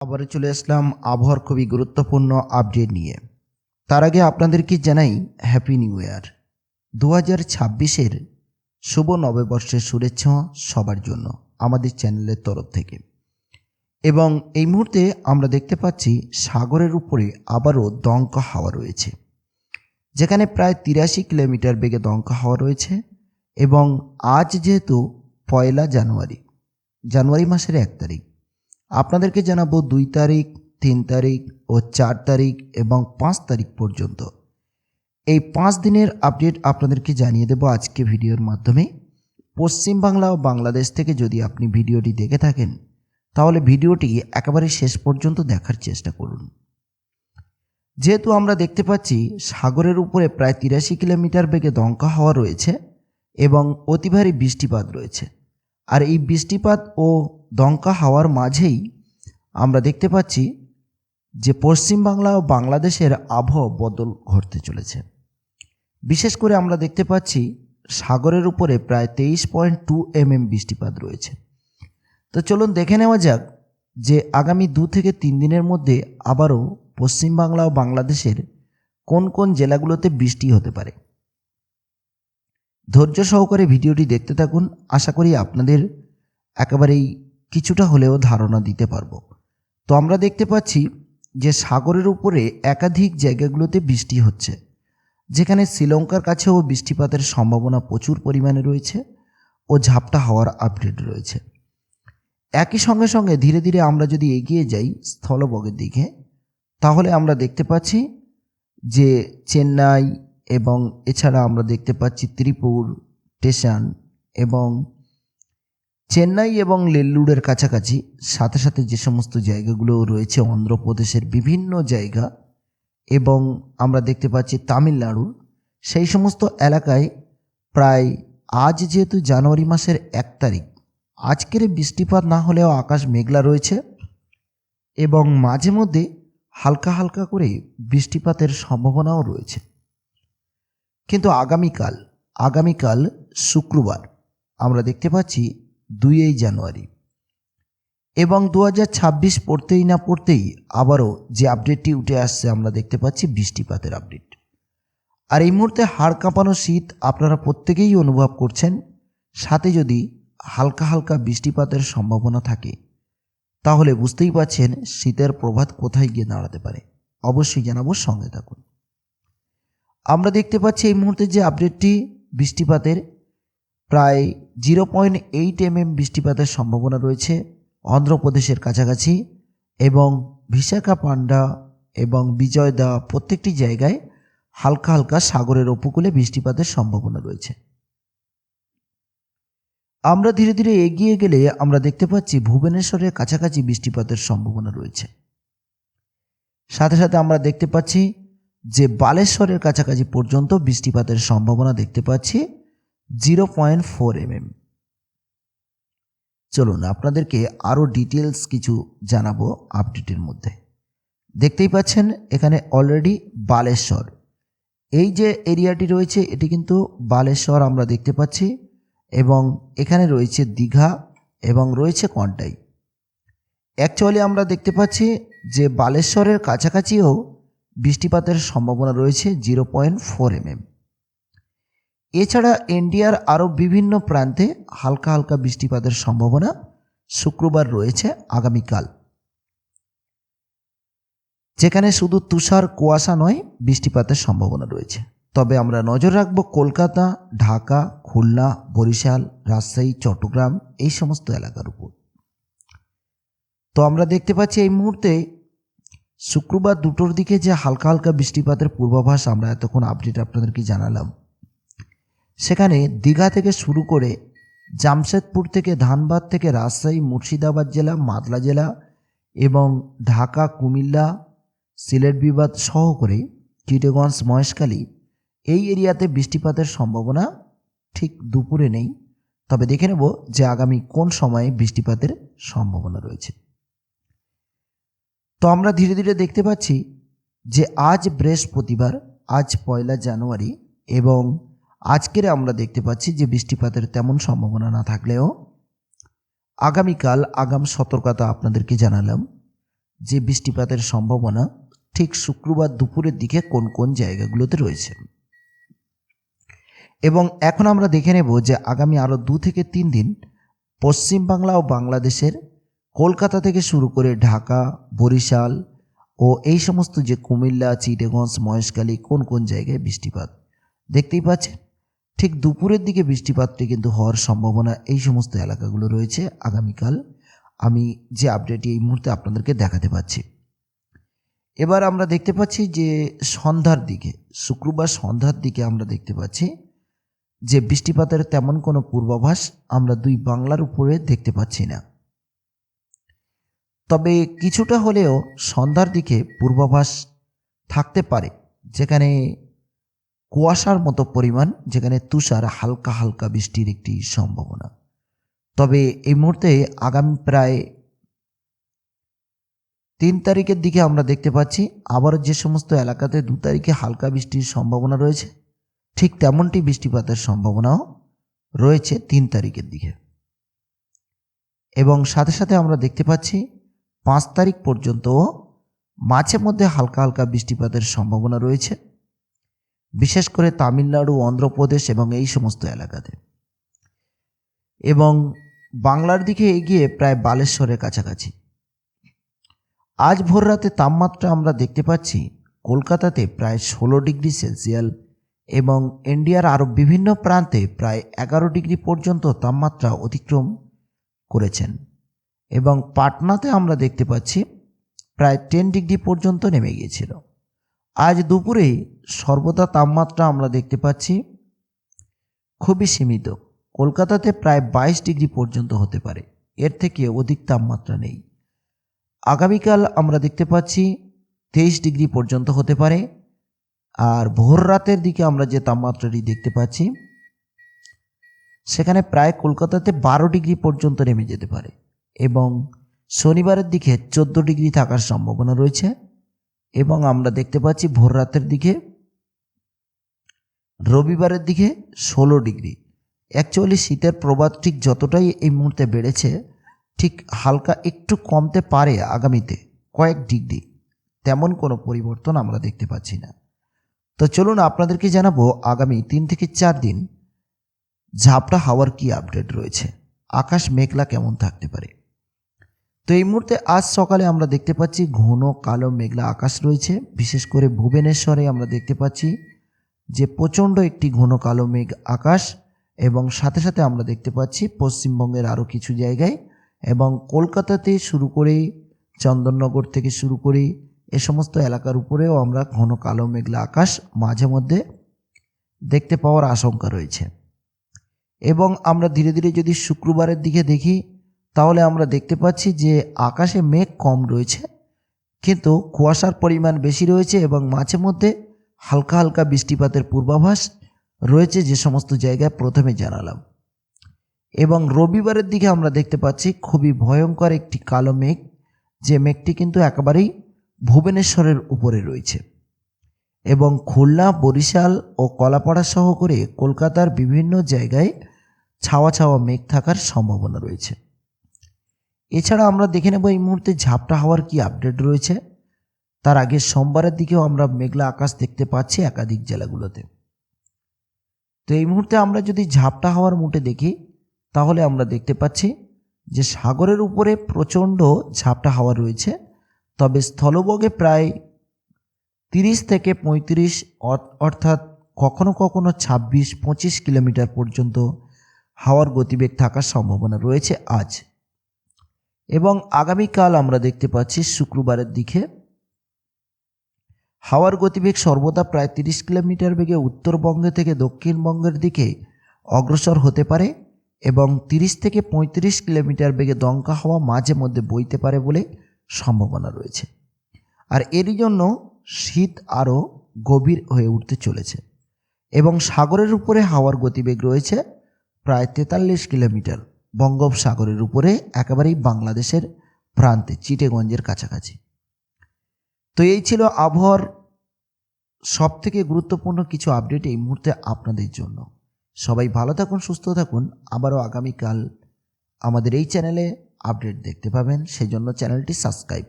আবারও চলে আসলাম আবহাওয়ার খুবই গুরুত্বপূর্ণ আপডেট নিয়ে। তার আগে আপনাদেরকে জানাই হ্যাপি নিউ ইয়ার দু হাজার ছাব্বিশের শুভ নববর্ষের শুভেচ্ছা সবার জন্য আমাদের চ্যানেলের তরফ থেকে। এবং এই মুহূর্তে আমরা দেখতে পাচ্ছি সাগরের উপরে আবারও দমকা হাওয়া রয়েছে, যেখানে প্রায় তিরাশি কিলোমিটার বেগে দমকা হাওয়া রয়েছে এবং আজ যেহেতু পয়লা জানুয়ারি জানুয়ারি মাসের এক তারিখ আপনাদেরকে জানাব দুই তারিখ, তিন তারিখ ও চার তারিখ এবং পাঁচ তারিখ পর্যন্ত। এই পাঁচ দিনের আপডেট আপনাদেরকে জানিয়ে দেব আজকে ভিডিওর মাধ্যমে। পশ্চিমবাংলা ও বাংলাদেশ থেকে যদি আপনি ভিডিওটি দেখে থাকেন, তাহলে ভিডিওটি একেবারে শেষ পর্যন্ত দেখার চেষ্টা করুন। যেহেতু আমরা দেখতে পাচ্ছি সাগরের উপরে প্রায় তিরাশি কিলোমিটার বেগে দমকা হওয়া রয়েছে এবং অতি ভারী বৃষ্টিপাত রয়েছে। আর এই বৃষ্টিপাত ও দমকা হাওয়ার মাঝেই আমরা দেখতে পাচ্ছি যে পশ্চিমবাংলা ও বাংলাদেশের আবহাওয়া বদল ঘটতে চলেছে। বিশেষ করে আমরা দেখতে পাচ্ছি সাগরের উপরে প্রায় তেইশ পয়েন্ট টু এমএম বৃষ্টিপাত রয়েছে। তো চলুন দেখে নেওয়া যাক যে আগামী দু থেকে তিন দিনের মধ্যে আবারও পশ্চিমবাংলা ও বাংলাদেশের কোন কোন জেলাগুলোতে বৃষ্টি হতে পারে। ধৈর্য সহকারে ভিডিওটি দেখতে থাকুন। আশা করি আপনাদের একেবারেই কিছুটা হলেও ধারণা দিতে পারব। তো আমরা দেখতে পাচ্ছি যে সাগরের উপরে একাধিক জায়গাগুলোতে বৃষ্টি হচ্ছে, যেখানে শ্রীলঙ্কার কাছেও বৃষ্টিপাতের সম্ভাবনা প্রচুর পরিমাণে রয়েছে ও ঝাপটা হওয়ার আপডেট রয়েছে। একই সঙ্গে সঙ্গে ধীরে ধীরে আমরা যদি এগিয়ে যাই স্থলবগের দিকে, তাহলে আমরা দেখতে পাচ্ছি যে চেন্নাই এবং এছাড়া আমরা দেখতে পাচ্ছি ত্রিপুর স্টেশন এবং চেন্নাই এবং লেল্লুরের কাছাকাছি। সাথে সাথে যে সমস্ত জায়গাগুলো রয়েছে, অন্ধ্রপ্রদেশের বিভিন্ন জায়গা এবং আমরা দেখতে পাচ্ছি তামিলনাড়ুর সেই সমস্ত এলাকায় প্রায় আজ যেহেতু জানুয়ারি মাসের এক তারিখ, আজকের বৃষ্টিপাত না হলেও আকাশ মেঘলা রয়েছে এবং মাঝে মধ্যে হালকা হালকা করে বৃষ্টিপাতের সম্ভাবনাও রয়েছে। কিন্তু আগামীকাল আগামীকাল শুক্রবার আমরা দেখতে পাচ্ছি দুইই জানুয়ারি। এবং দু ছাব্বিশ পড়তেই না পড়তেই আবারও যে আপডেটটি উঠে আসছে আমরা দেখতে পাচ্ছি বৃষ্টিপাতের আপডেট। আর এই মুহূর্তে হাড় কাঁপানো শীত আপনারা প্রত্যেকেই অনুভব করছেন। সাথে যদি হালকা হালকা বৃষ্টিপাতের সম্ভাবনা থাকে, তাহলে বুঝতেই পারছেন শীতের প্রভাত কোথায় গিয়ে দাঁড়াতে পারে। অবশ্যই জানাব সঙ্গে থাকুন। আমরা দেখতে পাচ্ছি এই মুহূর্তে যে আপডেটটি বৃষ্টিপাতের প্রায় zero point eight M M বৃষ্টিপাতের সম্ভাবনা রয়েছে অন্ধ্রপ্রদেশের কাছাকাছি এবং বিশাখাপান্ডা এবং বিজয়দা প্রত্যেকটি জায়গায় হালকা হালকা সাগরের উপকূলে বৃষ্টিপাতের সম্ভাবনা রয়েছে। আমরা ধীরে ধীরে এগিয়ে গেলে আমরা দেখতে পাচ্ছি ভুবনেশ্বরের কাছাকাছি বৃষ্টিপাতের সম্ভাবনা রয়েছে। সাথে সাথে আমরা দেখতে পাচ্ছি যে বালেশ্বরের কাছাকাছি পর্যন্ত বৃষ্টিপাতের সম্ভাবনা দেখতে পাচ্ছি, জিরো পয়েন্ট ফোর এমএম। চলুন, আপনাদেরকে আরও ডিটেলস কিছু জানাব আপডেটের মধ্যে। দেখতেই পাচ্ছেন, এখানে অলরেডি বালেশ্বর। এই যে এরিয়াটি রয়েছে, এটি কিন্তু বালেশ্বর আমরা দেখতে পাচ্ছি, এবং এখানে রয়েছে দীঘা এবং রয়েছে কন্টাই অ্যাকচুয়ালি আমরা দেখতে পাচ্ছি যে বালেশ্বরের কাছাকাছিও বৃষ্টিপাতের সম্ভাবনা রয়েছে জিরো পয়েন্ট ফোর এমএম। এছাড়া ইন্ডিয়ার আরও বিভিন্ন প্রান্তে হালকা হালকা বৃষ্টিপাতের সম্ভাবনা শুক্রবার রয়েছে আগামীকাল। যেখানে শুধু তুষার, কুয়াশা নয়, বৃষ্টিপাতের সম্ভাবনা রয়েছে। তবে আমরা নজর রাখব কলকাতা, ঢাকা, খুলনা, বরিশাল, রাজশাহী, চট্টগ্রাম এই সমস্ত এলাকার উপর। তো আমরা দেখতে পাচ্ছি এই মুহূর্তে শুক্রবার দুটোর দিকে যে হালকা হালকা বৃষ্টিপাতের পূর্বাভাস আমরা এতক্ষণ আপডেট আপনাদেরকে জানালাম। সেখানে দীঘা থেকে শুরু করে জামশেদপুর থেকে ধানবাদ থেকে রাজশাহী, মুর্শিদাবাদ জেলা, মাদলা জেলা এবং ঢাকা, কুমিল্লা, সিলেট, বিবাদ সহ করে চিটেগঞ্জ, মহেশখালী এই এরিয়াতে বৃষ্টিপাতের সম্ভাবনা ঠিক দুপুরে নেই। তবে দেখে নেব যে আগামী কোন সময়ে বৃষ্টিপাতের সম্ভাবনা রয়েছে। তো আমরা ধীরে ধীরে দেখতে পাচ্ছি যে আজ বৃহস্পতিবার, আজ পয়লা জানুয়ারি এবং আজকের আমরা দেখতে পাচ্ছি যে বৃষ্টিপাতের তেমন সম্ভাবনা না থাকলেও আগামীকাল আগাম সতর্কতা আপনাদেরকে জানালাম যে বৃষ্টিপাতের সম্ভাবনা ঠিক শুক্রবার দুপুরের দিকে কোন কোন জায়গাগুলোতে রয়েছে। এবং এখন আমরা দেখে নেব যে আগামী আরও দু থেকে তিন দিন পশ্চিমবাংলা ও বাংলাদেশের কলকাতা থেকে শুরু করে ঢাকা, বরিশাল ও এই সমস্ত যে কুমিল্লা চিটেগঞ্জ মহেশখালী, কোন কোন জায়গায় বৃষ্টিপাত দেখতেই পাচ্ছেন? ঠিক দুপুরের দিকে বৃষ্টিপাতটি কিন্তু হওয়ার সম্ভাবনা এই সমস্ত এলাকাগুলো রয়েছে আগামীকাল। আমি যে আপডেটটি এই মুহূর্তে আপনাদেরকে দেখাতে পাচ্ছি। এবার আমরা দেখতে পাচ্ছি যে সন্ধ্যার দিকে, শুক্রবার সন্ধ্যার দিকে আমরা দেখতে পাচ্ছি যে বৃষ্টিপাতের তেমন কোনো পূর্বাভাস আমরা দুই বাংলার উপরে দেখতে পাচ্ছি না। তবে কিছুটা হলেও সন্ধ্যার দিকে পূর্বাভাস থাকতে পারে, যেখানে কুয়াশার মতো পরিমাণ, যেখানে তুষার হালকা হালকা বৃষ্টির একটি সম্ভাবনা। তবে এই মুহূর্তে আগামী প্রায় তিন তারিখের দিকে আমরা দেখতে পাচ্ছি আবার যে সমস্ত এলাকাতে দু তারিখে হালকা বৃষ্টির সম্ভাবনা রয়েছে, ঠিক তেমনটি বৃষ্টিপাতের সম্ভাবনাও রয়েছে তিন তারিখের দিকে। এবং সাথে সাথে আমরা দেখতে পাচ্ছি পাঁচ তারিখ পর্যন্ত মাঝে মধ্যে হালকা হালকা বৃষ্টিপাতের সম্ভাবনা রয়েছে, বিশেষ করে তামিলনাড়ু, অন্ধ্রপ্রদেশ এবং এই সমস্ত এলাকাতে। এবং বাংলার দিকে এগিয়ে প্রায় বালেশ্বরের কাছাকাছি। আজ ভোর রাতে তাপমাত্রা আমরা দেখতে পাচ্ছি, কলকাতাতে প্রায় ষোলো ডিগ্রি সেলসিয়াল এবং ইন্ডিয়ার আরও বিভিন্ন প্রান্তে প্রায় এগারো ডিগ্রি পর্যন্ত তাপমাত্রা অতিক্রম করেছেন। এবং পাটনাতে আমরা দেখতে পাচ্ছি প্রায় টেন ডিগ্রি পর্যন্ত নেমে গিয়েছিল। আজ দুপুরে সর্বদা তাপমাত্রা আমরা দেখতে পাচ্ছি খুবই সীমিত। কলকাতাতে প্রায় বাইশ ডিগ্রি পর্যন্ত হতে পারে। এর থেকে অধিক তাপমাত্রা নেই। আগামীকাল আমরা দেখতে পাচ্ছি তেইশ ডিগ্রি পর্যন্ত হতে পারে। আর ভোর রাতের দিকে আমরা যে তাপমাত্রাটি দেখতে পাচ্ছি, সেখানে প্রায় কলকাতাতে বারো ডিগ্রি পর্যন্ত নেমে যেতে পারে। এবং শনিবারের দিকে চোদ্দ ডিগ্রি থাকার সম্ভাবনা রয়েছে এবং আমরা দেখতে পাচ্ছি ভোর রাতের দিকে, রবিবারের দিকে ষোলো ডিগ্রি। অ্যাকচুয়ালি শীতের প্রবাদ ঠিক যতটাই এই মুহূর্তে বেড়েছে, ঠিক হালকা একটু কমতে পারে আগামীতে, কয়েক ডিগ্রি। তেমন কোনো পরিবর্তন আমরা দেখতে পাচ্ছি না। তো চলুন আপনাদেরকে জানাব আগামী তিন থেকে চার দিন ঝাপটা হাওয়ার কি আপডেট রয়েছে। আকাশ মেঘলা কেমন থাকতে পারে? তো এই মুহূর্তে আজ সকালে আমরা দেখতে পাচ্ছি ঘন কালো মেঘলা আকাশ রয়েছে। বিশেষ করে ভুবনেশ্বরে আমরা দেখতে পাচ্ছি যে প্রচণ্ড একটি ঘন কালো মেঘ আকাশ এবং সাথে সাথে আমরা দেখতে পাচ্ছি পশ্চিমবঙ্গের আরও কিছু জায়গায় এবং কলকাতাতে শুরু করে চন্দননগর থেকে শুরু করে এ সমস্ত এলাকার উপরেও আমরা ঘন কালো মেঘলা আকাশ মাঝে মধ্যে দেখতে পাওয়ার আশঙ্কা রয়েছে। এবং আমরা ধীরে ধীরে যদি শুক্রবারের দিকে দেখি তাহলে আমরা দেখতে পাচ্ছি যে আকাশে মেঘ কম রয়েছে, কিন্তু কুয়াশার পরিমাণ বেশি রয়েছে এবং মাঝে মধ্যে হালকা হালকা বৃষ্টিপাতের পূর্বাভাস রয়েছে যে সমস্ত জায়গায় প্রথমে জানালাম। এবং রবিবারের দিকে আমরা দেখতে পাচ্ছি খুবই ভয়ঙ্কর একটি কালো মেঘ, যে মেঘটি কিন্তু একেবারেই ভুবনেশ্বরের উপরে রয়েছে। এবং খুলনা, বরিশাল ও কলাপাড়া সহ করে কলকাতার বিভিন্ন জায়গায় ছাওয়া ছাওয়া মেঘ থাকার সম্ভাবনা রয়েছে। এছাড়া আমরা দেখে নেব এই মুহূর্তে ঝাপটা হওয়ার কি আপডেট রয়েছে। তার আগে সোমবারের দিকেও আমরা মেঘলা আকাশ দেখতে পাচ্ছি একাধিক জেলাগুলোতে। তো এই মুহূর্তে আমরা যদি ঝাপটা হওয়ার মুটে দেখি, তাহলে আমরা দেখতে পাচ্ছি যে সাগরের উপরে প্রচণ্ড ঝাপটা হাওয়া রয়েছে। তবে স্থলবগে প্রায় তিরিশ থেকে পঁয়ত্রিশ অর্থাৎ কখনো কখনো ছাব্বিশ পঁচিশ কিলোমিটার পর্যন্ত হাওয়ার গতিবেগ থাকার সম্ভাবনা রয়েছে আজ। এবং আগামীকাল আমরা দেখতে পাচ্ছি শুক্রবারের দিকে হাওয়ার গতিবেগ সর্বদা প্রায় তিরিশ কিলোমিটার বেগে উত্তরবঙ্গে থেকে দক্ষিণবঙ্গের দিকে অগ্রসর হতে পারে এবং তিরিশ থেকে পঁয়ত্রিশ কিলোমিটার বেগে দমকা হাওয়া মাঝে মধ্যে বইতে পারে বলে সম্ভাবনা রয়েছে। আর এরই জন্য শীত আরও গভীর হয়ে উঠতে চলেছে এবং সাগরের উপরে হাওয়ার গতিবেগ রয়েছে প্রায় তেতাল্লিশ কিলোমিটার। বঙ্গোপসাগরের উপরে একেবারেই বাংলাদেশের প্রান্তে, চিটেগঞ্জের কাছাকাছি। তো এই ছিল আবহাওয়ার সব থেকে গুরুত্বপূর্ণ কিছু আপডেট এই মুহূর্তে আপনাদের জন্য। সবাই ভালো থাকুন, সুস্থ থাকুন। আবারও আগামীকাল আমাদের এই চ্যানেলে আপডেট দেখতে পাবেন। সেই জন্য চ্যানেলটি সাবস্ক্রাইব